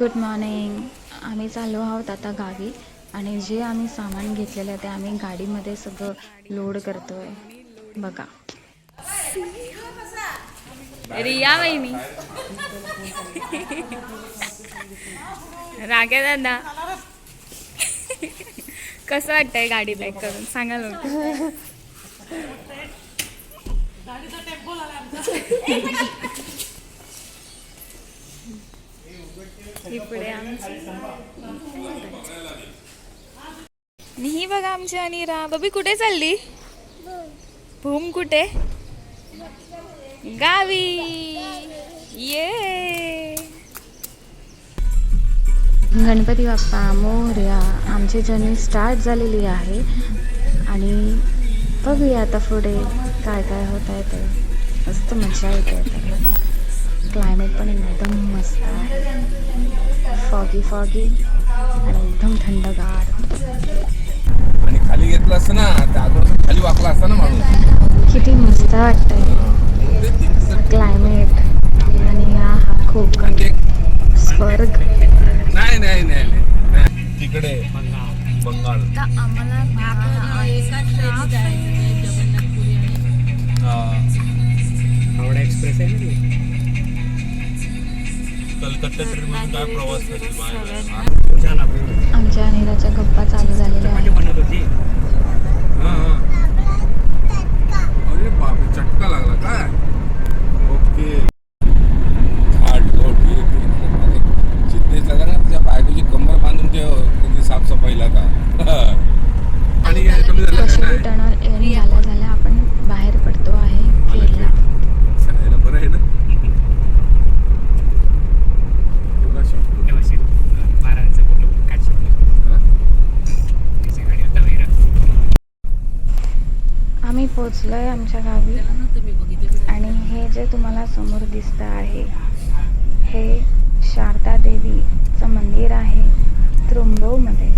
Good morning आम्ही चाललो आहोत आता गावी आणि जे आम्ही सामान घेतलेलं आहे ते आम्ही गाडीमध्ये सगळं लोड करतोय. बघा. रिया वहिनी. रागे दादा. कसं वाटतंय गाडी पॅक करून? सांगा लोक पुढे आमची. आणि ही बघा आमची अनिरा बबी कुठे चालली? भूम कुठे? गावी. ये. गणपती बाप्पा मोर्या आमची जर्नी स्टार्ट झालेली आहे. आणि बघूया आता पुढे काय काय होत आहे ते. मस्त मजा येते क्लायमेट पण एकदम मस्त आहे. फॉगी फॉगी आणि एकदम थंडगार. आणि खाली घेतलं असतं ना खाली वाकला असता ना माणूस. किती मस्त वाटतंय. क्लायमेट आणि हा हा कोकण. स्वर्ग. नाही नाही नाही नाही. तिकडे बंगाल. हा. काय प्रवास आमच्या अनिराच्या गप्पा चालू झालेल्या होती अरे चटका लागला काय? ओके. आम्ही आहे आमच्या गावी. आणि हे जे तुम्हाला समोर दिसतं आहे हे शारदा देवीचं मंदिर आहे त्रुंबवमध्ये.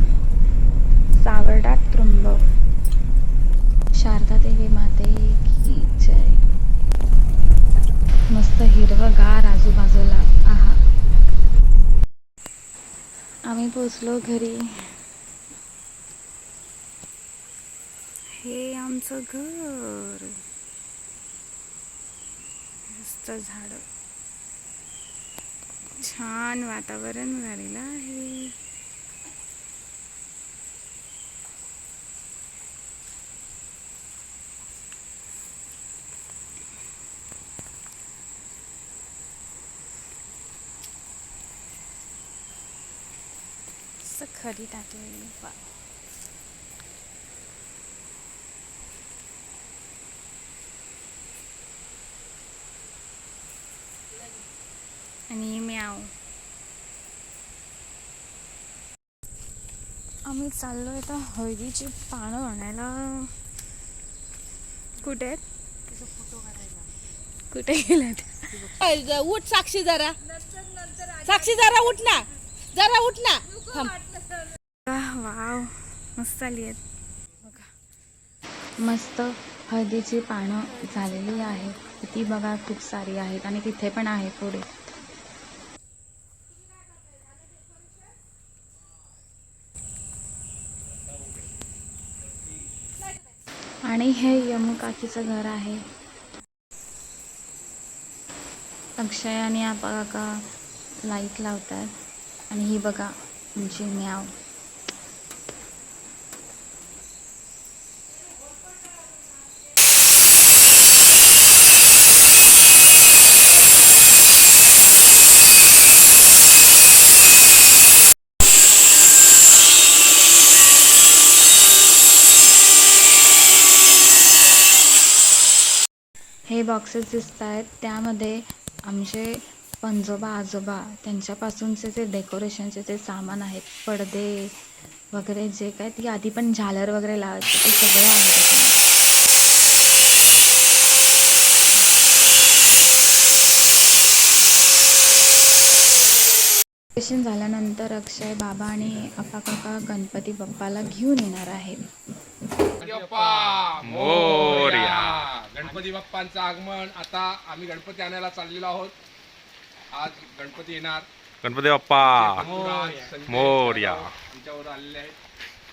सावर्डा त्रुंबव. शारदा देवी माते की जय. मस्त हिरवगार आजूबाजूला आहा आम्ही पोचलो घरी. हे आमचं घर. मस्त झाड. छान वातावरण झालेलं आहे. खरी टाकलेली. आणि म्याव. आम्ही चाललो आहे आता हळदीची पानं आणायला. कुठे आहेत? कुठे गेल्यात ज- उठ साक्षी जरा. साक्षी जरा उठ ना. जरा उठ ना. थांब. वाव. मस्त आली आहेत. मस्त हळदीची पानं झालेली आहे ती बघा खूप सारी आहेत आणि तिथे पण आहे पुढे आणि हे यमू काकीचं घर आहे. अक्षय आणि आपा काका लाइट लावतात आणि ही बघा आमची म्याव हे बॉक्सेस दिसत आहेत त्यामध्ये आमचे पंजोबा आजोबा त्यांच्यापासूनचे जे डेकोरेशनचे जे सामान आहेत पडदे वगैरे जे काय ती आधी पण झालर वगैरे लावायचे ते सगळे आहे डेकोरेशन झाल्यानंतर अक्षय बाबा आणि अप्पा काका गणपती बाप्पाला घेऊन येणार आहेत. गणपती बाप्पांचं आगमन. आता आम्ही गणपती आणायला चाललेलो आहोत. आज गणपती येणार. गणपती बाप्पा. मोर्या. आमच्यावर आलेले आहेत.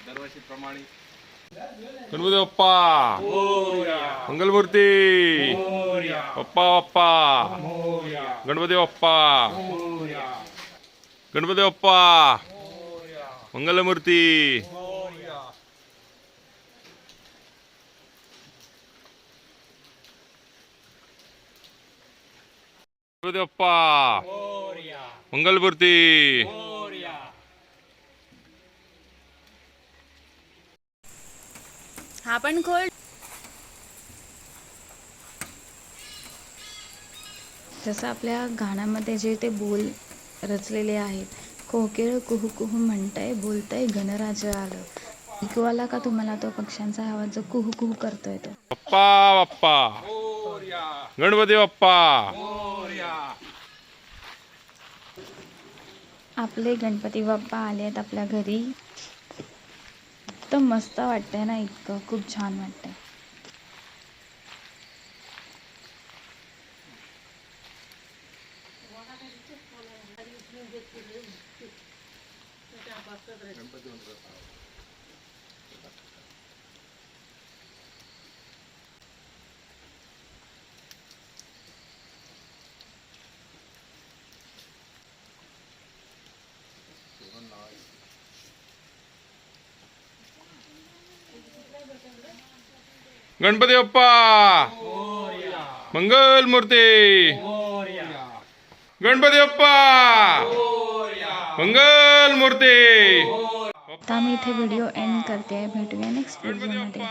दरवर्षीप्रमाणे गणपती बाप्पा. मंगलमूर्ती. बाप्पा बाप्पा. गणपती बाप्पा. गणपती बाप्पा. मंगलमूर्ती. बाप्पा मंगलमूर्ती. हा पण खोल. जसं आपल्या गाण्यामध्ये जे ते बोल रचलेले आहेत कोकिळ कुहू कुहू म्हणतंय बोलतंय गणराज आलं. ऐकू आला का तुम्हाला तो पक्ष्यांचा आवाज जो कुहू कुहू करतोय तो? बाप्पा बाप्पा गणपती बाप्पा आपले गणपती बाप्पा आले आहेत आपल्या घरी. तर मस्त वाटतंय ना इतकं. खूप छान वाटतंय. गणपती बाप्पा मंगल मूर्ती गणपती बाप्पा मंगल मूर्ती आता मी इथे व्हिडिओ एंड करते. भेटूया नेक्स्ट व्हिडिओमध्ये